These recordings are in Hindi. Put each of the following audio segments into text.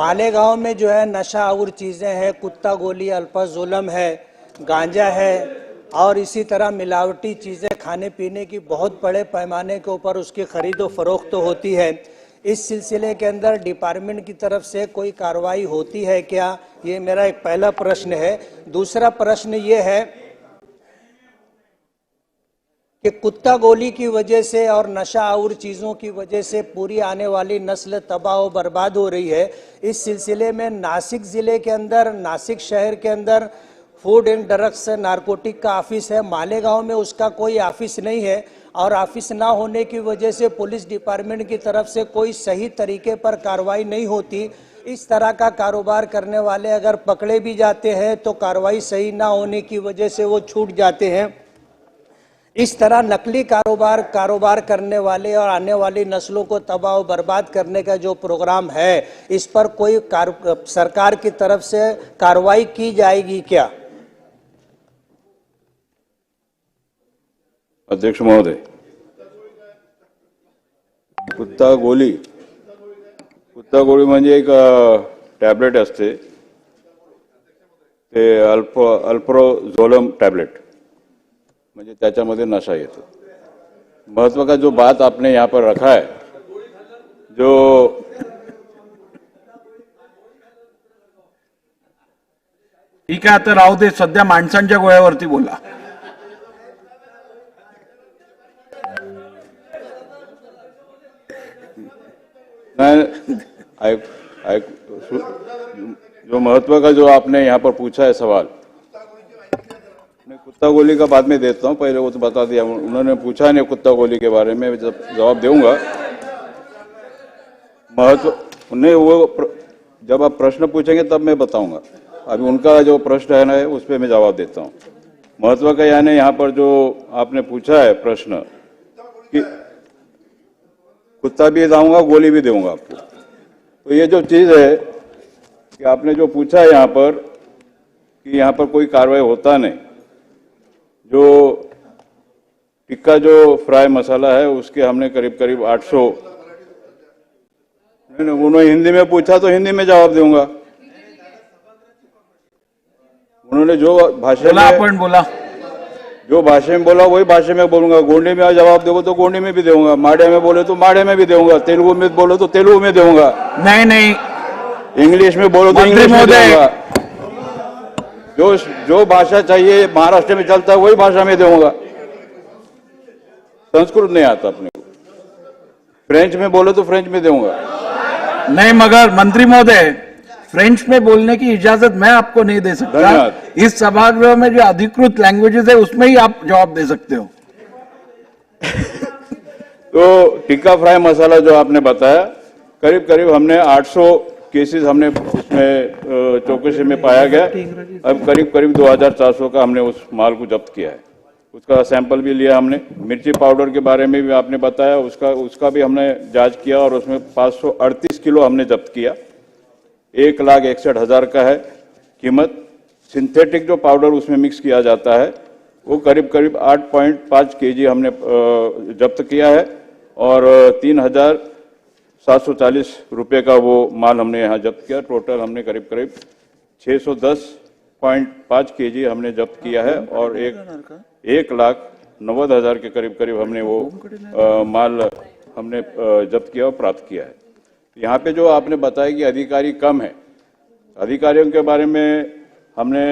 मालेगांव में जो है नशा और चीज़ें हैं, कुत्ता गोली, अल्फ़ा जुलम है, गांजा है, और इसी तरह मिलावटी चीज़ें खाने पीने की बहुत बड़े पैमाने के ऊपर उसकी खरीदो फरोख्त तो होती है। इस सिलसिले के अंदर डिपार्टमेंट की तरफ़ से कोई कार्रवाई होती है क्या? ये मेरा एक पहला प्रश्न है। दूसरा प्रश्न ये है कि कुत्ता गोली की वजह से और नशा और चीज़ों की वजह से पूरी आने वाली नस्ल तबाह और बर्बाद हो रही है। इस सिलसिले में नासिक ज़िले के अंदर, नासिक शहर के अंदर फ़ूड एंड ड्रग्स नारकोटिक का ऑफ़िस है। मालेगांव में उसका कोई ऑफ़िस नहीं है और ऑफ़िस ना होने की वजह से पुलिस डिपार्टमेंट की तरफ़ से कोई सही तरीके पर कार्रवाई नहीं होती। इस तरह का कारोबार करने वाले अगर पकड़े भी जाते हैं तो कार्रवाई सही ना होने की वजह से वो छूट जाते हैं। इस तरह नकली कारोबार कारोबार करने वाले और आने वाली नस्लों को तबाह बर्बाद करने का जो प्रोग्राम है, इस पर कोई सरकार की तरफ़ से कार्रवाई की जाएगी क्या? अध्यक्ष महोदय। कुत्ता गोली। कुत्ता गोळी म्हणजे एक टॅबलेट असते. ते अल्फ अल्प्रोझोलम टॅबलेट. म्हणजे त्याच्यामध्ये नशा येतो. महत्व का जो बात आपने यहाँ पर रखा है जो ठीक आहे आता राहू दे सध्या माणसांच्या गोळ्यावरती बोला. जो महत्व का जो आपने यहाँ पर पूछा है सवाल कुत्ता गोली का बाद में देता हूँ। पहले वो तो बता दिया। उन्होंने पूछा नहीं कुत्ता गोली के बारे में। जब जवाब दूँगा महत्व नहीं वो प्र, जब आप प्रश्न पूछेंगे तब मैं बताऊँगा। अभी उनका जो प्रश्न है ना उस पर मैं जवाब देता हूँ। महत्व का यानी यहाँ पर जो आपने पूछा है प्रश्न कि कुत्ता भी लाऊँगा गोली भी दूँगा आपको। तो ये जो चीज़ है कि आपने जो पूछा है यहाँ पर कि यहाँ पर कोई कार्रवाई होता नहीं। जो टिक्का जो फ्राई मसाला है उसके हमने करीब करीब 800 नहीं नहीं उन्होंने हिंदी में पूछा तो हिंदी में जवाब दूँगा। उन्होंने जो भाषा में बोला। जो भाषा में बोला वही भाषा में बोलूँगा। गोंडी में जवाब दोगे तो गोंडी में भी दूँगा माड़े में बोले तो माड़े में भी दूँगा तेलुगु में बोलो तो तेलुगु में दूँगा नहीं नहीं। इंग्लिश में बोलो तो इंग्लिश में। दूँगा जो जो भाषा चाहिए महाराष्ट्र में चलता है वही भाषा में दूँगा संस्कृत नहीं आता अपने को। फ्रेंच में बोले तो फ्रेंच में दूँगा नहीं मगर मंत्री महोदय फ्रेंच में बोलने की इजाज़त मैं आपको नहीं दे सकता। इस सभागृह में जो अधिकृत लैंग्वेजेस है उसमें ही आप जवाब दे सकते हो। तो टिक्का फ्राई मसाला जो आपने बताया करीब करीब हमने 800 केसेस हमने उसमें चौकसी में पाया गया। अब करीब करीब 2400 का हमने उस माल को जब्त किया है। उसका सैंपल भी लिया हमने। मिर्ची पाउडर के बारे में भी आपने बताया। उसका उसका भी हमने जाँच किया और उसमें 538 किलो हमने जब्त किया। एक लाख इकसठ हज़ार का है कीमत। सिंथेटिक जो पाउडर उसमें मिक्स किया जाता है, वो करीब करीब 8.5 केजी हमने जब्त किया है। और तीन हज़ार सात सौ चालीस रुपये का वो माल हमने यहाँ जब्त किया। टोटल हमने करीब करीब 610.5 केजी हमने जब्त किया है और एक एक लाख नब्बे हज़ार के करीब करीब हमने वो अ, माल हमने जब्त किया और प्राप्त किया है। यहाँ पे जो आपने बताया कि अधिकारी कम है अधिकारियों के बारे में हमने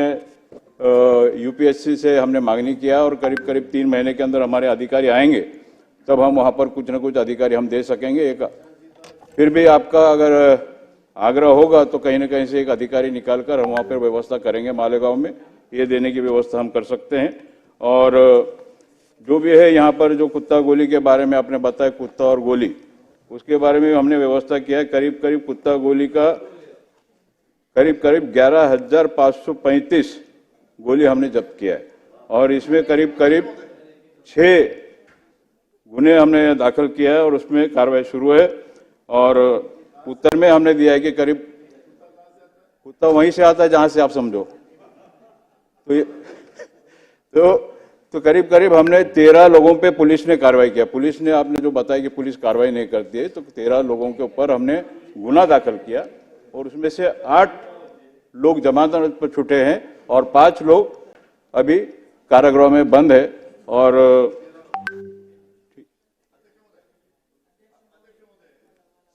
यूपीएससी से हमने मांगनी किया और करीब करीब तीन महीने के अंदर हमारे अधिकारी आएँगे तब हम वहाँ पर कुछ न कुछ अधिकारी हम दे सकेंगे। एक फिर भी आपका अगर आग्रह होगा तो कहीं ना कहीं से एक अधिकारी निकाल कर हम वहाँ पर व्यवस्था करेंगे मालेगांव में। ये देने की व्यवस्था हम कर सकते हैं। और जो भी है यहाँ पर जो कुत्ता गोली के बारे में आपने बताया, कुत्ता और गोली, उसके बारे में हमने व्यवस्था किया है। करीब करीब कुत्ता गोली का, करीब करीब ग्यारह हज़ार पाँच सौ पैंतीस गोली हमने जब्त किया है। और इसमें करीब करीब छः गुने हमने दाखिल किया है और उसमें कार्रवाई शुरू है। और उत्तर में हमने दिया है कि करीब कुत्ता वहीं से आता है जहाँ से आप समझो। तो ये तो तो करीब करीब हमने तेरह लोगों पे पुलिस ने कार्रवाई किया। पुलिस ने, आपने जो बताया कि पुलिस कार्रवाई नहीं करती है तो तेरह लोगों के ऊपर हमने गुना दाखिल किया और उसमें से आठ लोग जमानत पर छूटे हैं और पाँच लोग अभी कारागृह में बंद है और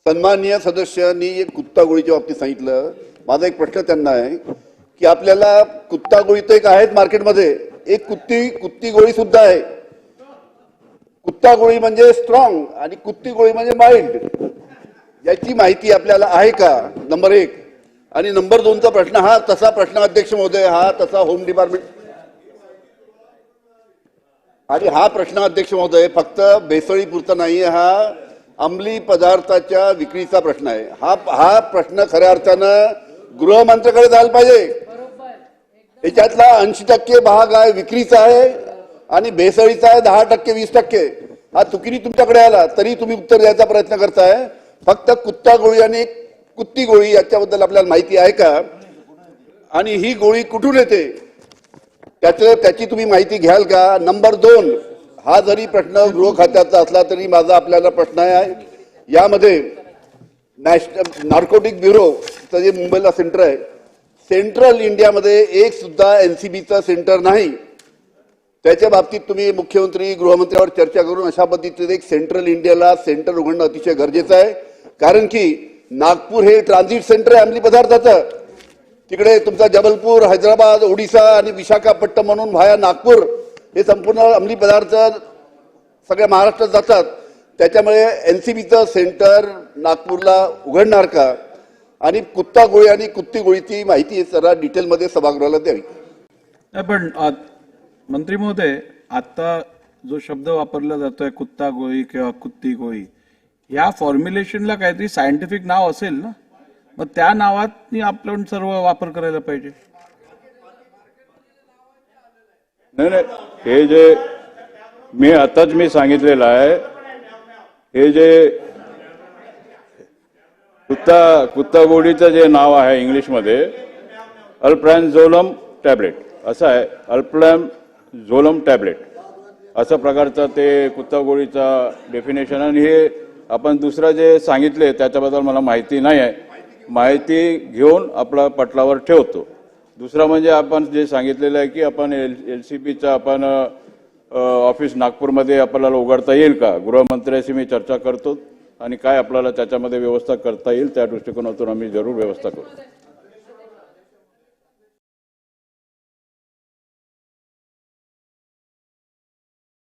सन्माननीय सदस्यांनी एक कुत्तागोळीच्या बाबतीत सांगितलं. माझा एक प्रश्न त्यांना आहे की आपल्याला कुत्तागोळी तर एक आहेत मार्केटमध्ये एक कुत्ती कुत्ती गोळी सुद्धा आहे. कुत्ता गोळी म्हणजे स्ट्रॉंग आणि कुत्ती गोळी म्हणजे माइल्ड याची माहिती आपल्याला आहे का? नंबर एक. आणि नंबर दोनचा प्रश्न हा तसा प्रश्न अध्यक्ष महोदय हा तसा होम डिपार्टमेंट आणि हा प्रश्न अध्यक्ष महोदय फक्त बेसळीपुरता नाही हा. अंमली पदार्थाच्या विक्रीचा प्रश्न आहे. हा हा प्रश्न खऱ्या अर्थानं गृहमंत्र्याकडे जायला पाहिजे. याच्यातला ऐंशी टक्के भाग आहे विक्रीचा आहे आणि भेसळीचा आहे दहा टक्के वीस टक्के. हा चुकीने तुमच्याकडे आला तरी तुम्ही उत्तर द्यायचा प्रयत्न करताय. फक्त कुत्ता गोळी आणि कुत्ती गोळी याच्याबद्दल आपल्याला माहिती आहे का? आणि ही गोळी कुठून येते? त्याचं त्याची तुम्ही माहिती घ्याल का? नंबर दोन हा जरी प्रश्न गृह खात्याचा असला तरी माझा आपल्याला प्रश्न आहे. यामध्ये नॅशनल नार्कोटिक ब्युरोचं जे मुंबईला सेंटर आहे सेंट्रल इंडियामध्ये एक सुद्धा बीचं सेंटर नाही. त्याच्या बाबतीत तुम्ही मुख्यमंत्री गृहमंत्र्यावर चर्चा करून अशा पद्धतीने एक सेंट्रल इंडियाला सेंटर उघडणं अतिशय गरजेचं आहे. कारण की नागपूर हे ट्रान्झिट सेंटर आहे अंमली पदार्थाचं. तिकडे तुमचा जबलपूर हैदराबाद ओडिसा आणि विशाखापट्टणम म्हणून व्हाया नागपूर हे संपूर्ण अंमली पदार्थ सगळ्या महाराष्ट्रात जातात. त्याच्यामुळे एन सी बीचं सेंटर नागपूरला उघडणार का? आणि कुत्ता गोळी आणि कुत्ती गोळीची माहिती जरा डिटेलमध्ये सभागृहाला द्यावी. नाही पण मंत्री महोदय आता जो शब्द वापरला जातोय कुत्ता गोळी किंवा कुत्ती गोळी या फॉर्म्युलेशनला काहीतरी सायंटिफिक नाव असेल ना? मग त्या नावात आपण सर्व वापर करायला पाहिजे. नाही नाही. हे जे मी आताच मी सांगितलेलं आहे हे जे कुत्ता कुत्ता गोडीचं जे नाव आहे इंग्लिशमध्ये अल्प्रॅनझोलम टॅबलेट. असं आहे अल्प्रॅम झोलम टॅबलेट. अशा प्रकारचं ते कुत्ता गोळीचा डेफिनेशन आणि हे आपण दुसरं जे सांगितले त्याच्याबद्दल मला माहिती नाही आहे. माहिती घेऊन आपला पटलावर ठेवतो. दुसरं म्हणजे आपण जे सांगितलेलं आहे की आपण एल एल सी पीचा आपण ऑफिस नागपूरमध्ये आपल्याला उघडता येईल का? गृहमंत्र्याशी मी चर्चा करतो आणि काय आपल्याला त्याच्यामध्ये व्यवस्था करता येईल त्या दृष्टिकोनातून आम्ही जरूर व्यवस्था करू.